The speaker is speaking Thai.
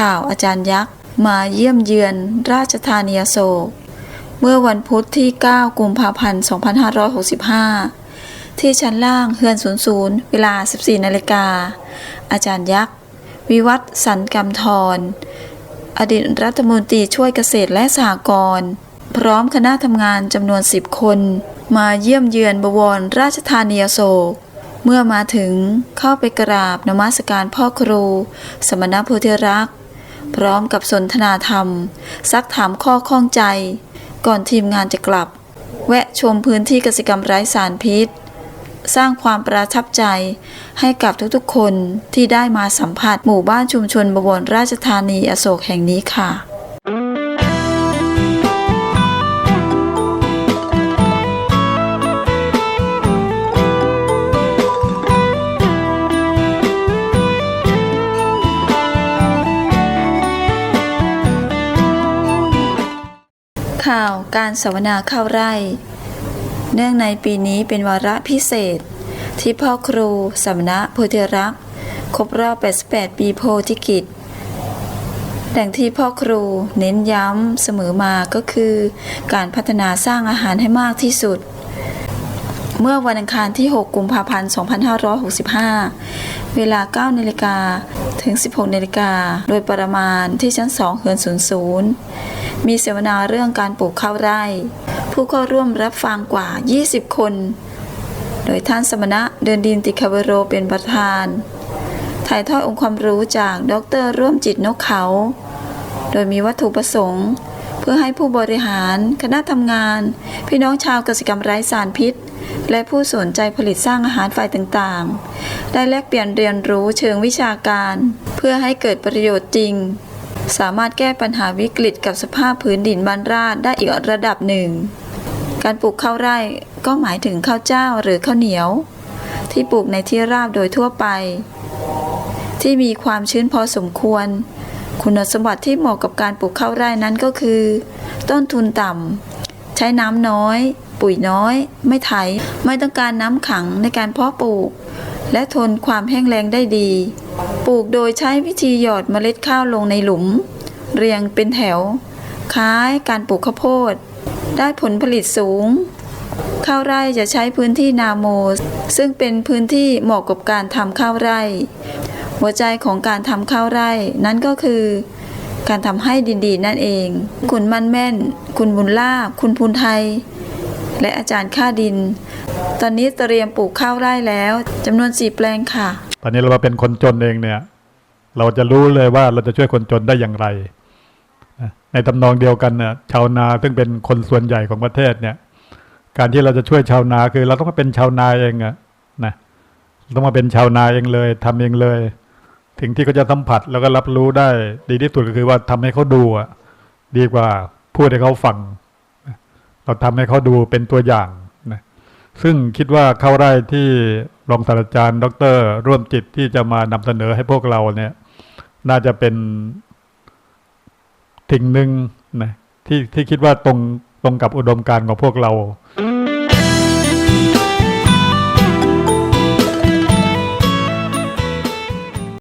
ข่าวอาจารย์ยักษ์ มาเยี่ยมเยือนราชธานีโศก เมื่อวันพุธที่ 9 กุมภาพันธ์ 2565 ที่ชั้นล่างเฮือน00 เวลา 14 นาฬิกา อาจารย์ยักษ์ วิวัฒน์สันกำธรอดีตรัฐมนตรีช่วยเกษตรและสหกรณ์ พร้อมคณะทำงานจำนวน 10 คน มาเยี่ยมเยือนบวรราชธานีโศกเมื่อมาถึงเข้าไปกราบนมัสการพ่อครู สมณโพธิรักษ์ พร้อมกับสนทนาธรรม ซักถามข้อข้องใจ ก่อนทีมงานจะกลับ แวะชมพื้นที่กสิกรรมไร้สารพิษ สร้างความประทับใจให้กับทุกๆคนที่ได้มาสัมผัสหมู่บ้านชุมชนบวรราชธานีอโศกแห่งนี้ค่ะ ข่าวการสัมมนาเข้าไร่ เนื่องในปีนี้เป็นวาระพิเศษ ที่พ่อครูสมณะโพธิรักษ์ครบรอบ 88 ปีโพธิกิจแหล่งที่พ่อครูเน้นย้ำเสมอมาก็คือ การพัฒนาสร้างอาหารให้มากที่สุด เมื่อวันอังคารที่ 6 กุมภาพันธ์ 2565 เวลา 9นาฬิกาถึง 16นาฬิกาโดยประมาณที่ชั้น 2 เฮือน00 มีเสวนาเรื่องการปลูกข้าวไร่ ผู้เข้าร่วมรับฟังกว่า 20 คน โดยท่านสมณะเดินดินติคาวโรเป็นประธาน ถ่ายทอดองค์ความรู้จากดรร่วมจิตนกเขา โดยมีวัตถุประสงค์ เพื่อให้ผู้บริหารคณะทำงาน พี่น้องชาวเกษตรกรรมไร้สารพิษ และผู้สนใจผลิตสร้างอาหารฝ่ายต่างๆ ได้แลกเปลี่ยนเรียนรู้เชิงวิชาการ เพื่อให้เกิดประโยชน์จริง สามารถแก้ปัญหาวิกฤตกับสภาพพื้นดินบ้านราดได้อีกระดับหนึ่ง การปลูกข้าวไร่ก็หมายถึงข้าวเจ้าหรือข้าวเหนียว ที่ปลูกในที่ราบโดยทั่วไป ที่มีความชื้นพอสมควร คุณสมบัติที่เหมาะกับการปลูกข้าวไร่นั้นก็คือ ต้นทุนต่ำใช้น้ำน้อย ปุ๋ยน้อย ไม่ไถไม่ต้องการน้ำขังในการเพาะปลูกและทนความแห้งแล้งได้ดี ลูกโดยใช้วิธีหยอดเมล็ดข้าวลงในหลุม เรียงเป็นแถว คล้ายการปลูกข้าวโพด ได้ผลผลิตสูง ข้าวไร่จะใช้พื้นที่นาโม ซึ่งเป็นพื้นที่เหมาะกับการทำข้าวไร่ หัวใจของการทำข้าวไร่นั้นก็คือ การทำให้ดินดีนั่นเอง คุณมั่นแม่น คุณบุญลาบคุณพูนไทย และอาจารย์ค่าดิน ตอนนี้เตรียมปลูกข้าวไร่แล้วจำนวนสี่แปลงค่ะ ตอนนี้เราเป็นคนจนเองเนี่ย เราจะรู้เลยว่าเราจะช่วยคนจนได้อย่างไร ในตำนองเดียวกันเนี่ยชาวนาซึ่งเป็นคนส่วนใหญ่ของประเทศเนี่ย การที่เราจะช่วยชาวนาคือ เราต้องมาเป็นชาวนาเองอะนะต้องมาเป็นชาวนาเองเลยทำเองเลยถึงที่เขาจะสัมผัสแล้วก็รับรู้ได้ ดีที่สุดก็คือว่าทำให้เขาดูอะดีกว่าพูดให้เขาฟังเราทำให้เขาดูเป็นตัวอย่างนะซึ่งคิดว่าเข้าไร่ที่ รองศาสตราจารย์ดร ร่วมจิตที่จะมานำเสนอให้พวกเราเนี่ย น่าจะเป็นสิ่งหนึ่งนะที่ที่คิดว่าตรงตรงกับอุดมการณ์ของพวกเรา